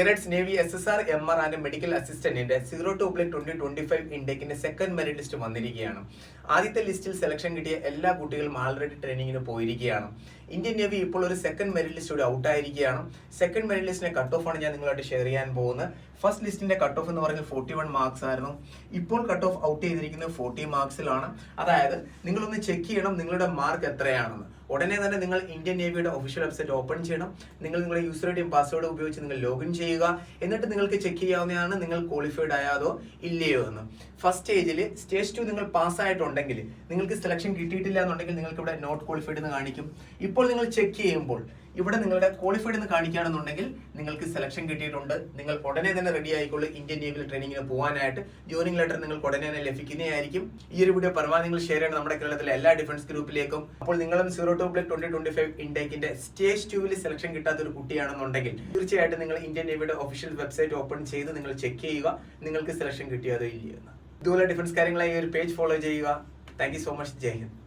കേരറ്റ്സ് navy S S R M R and medical അസിസ്റ്റന്റിന്റെ zero two blood twenty twenty five ഇൻടേക്കിന്റെ second merit list വന്നിരിക്കുകയാണ്. ആദ്യത്തെ ലിസ്റ്റിൽ selection കിട്ടിയ എല്ലാ കുട്ടികളും ആൾറെഡി ട്രെയിനിങ്ങിന് പോയിരിക്കുകയാണ്. ഇന്ത്യൻ നേവി ഇപ്പോൾ ഒരു സെക്കൻഡ് മെറിറ്റ് ലിസ്റ്റ് ഔട്ട് ആയിരിക്കുകയാണ്. സെക്കൻഡ് മെറിറ്റ് ലിസ്റ്റിന്റെ കട്ട് ഓഫ് ആണ് ഞാൻ നിങ്ങളായിട്ട് ഷെയർ ചെയ്യാൻ പോകുന്നത്. ഫസ്റ്റ് ലിസ്റ്റിന്റെ കട്ട് ഓഫ് എന്ന് പറഞ്ഞാൽ ഫോർട്ടി വൺ മാർക്സ് ആയിരുന്നു. ഇപ്പോൾ കട്ട് ഓഫ് ഔട്ട് ചെയ്തിരിക്കുന്നത് ഫോർട്ടി മാർക്സിലാണ് അതായത് നിങ്ങളൊന്ന് ചെക്ക് ചെയ്യണം നിങ്ങളുടെ മാർക്ക് എത്രയാണെന്ന്. ഉടനെ തന്നെ നിങ്ങൾ ഇന്ത്യൻ നേവിയുടെ ഒഫീഷ്യൽ വെബ്സൈറ്റ് ഓപ്പൺ ചെയ്യണം. നിങ്ങൾ നിങ്ങളുടെ യൂസർ ഐഡിയും പാസ്വേഡും ഉപയോഗിച്ച് നിങ്ങൾ ലോഗിൻ ചെയ്യുക. എന്നിട്ട് നിങ്ങൾക്ക് ചെക്ക് ചെയ്യാവുന്നതാണ് നിങ്ങൾ ക്വാളിഫൈഡ് ആയതോ ഇല്ലയോ എന്ന്. ഫസ്റ്റ് സ്റ്റേജിൽ സ്റ്റേജ് ടു നിങ്ങൾ പാസ്സായിട്ടുണ്ടെങ്കിൽ നിങ്ങൾക്ക് സെലക്ഷൻ കിട്ടിയിട്ടില്ല എന്നുണ്ടെങ്കിൽ നിങ്ങൾക്ക് ഇവിടെ നോട്ട് ക്വാളിഫൈഡ് എന്ന് കാണിക്കും. ഇപ്പോൾ നിങ്ങൾ ചെക്ക് ചെയ്യുമ്പോൾ ഇവിടെ നിങ്ങളുടെ ക്വാളിഫൈഡ് എന്ന് കാണിക്കുകയാണെന്നുണ്ടെങ്കിൽ നിങ്ങൾക്ക് സെലക്ഷൻ കിട്ടിയിട്ടുണ്ട്. നിങ്ങൾ ഉടനെ തന്നെ റെഡി ആയിക്കോളൂ. ഇന്ത്യൻ നേവിയിൽ ട്രെയിനിങ്ങിന് പോകാനായിട്ട്. ജോയിനിങ് ലെറ്റർ നിങ്ങൾക്ക് ഉടനെ തന്നെ ലഭിക്കുന്നതായിരിക്കും. ഈ ഒരു വീഡിയോ പരമാവധി നിങ്ങൾ ഷെയർ ചെയ്യണം. നമ്മുടെ കേരളത്തിലെ എല്ലാ ഡിഫൻസ് ഗ്രൂപ്പിലേക്കും അപ്പോൾ നിങ്ങളും zero two blood twenty twenty five ഇൻടേക്കിന്റെ stage ടൂവിൽ സെലക്ഷൻ കിട്ടാത്ത ഒരു കുട്ടിയാണെന്നുണ്ടെങ്കിൽ തീർച്ചയായിട്ടും നിങ്ങൾ ഇന്ത്യൻ നേവിയുടെ ഒഫീഷ്യൽ വെബ്സൈറ്റ് ഓപ്പൺ ചെയ്ത് നിങ്ങൾ ചെക്ക് ചെയ്യുക. നിങ്ങൾക്ക് സെലക്ഷൻ കിട്ടിയതോ ഇല്ലയോ ഇതുപോലെ ഡിഫൻസ് കാര്യങ്ങളായി ഒരു പേജ് ഫോളോ ചെയ്യുക. താങ്ക് സോ മച്ച് ജയ് ഹിന്ദ്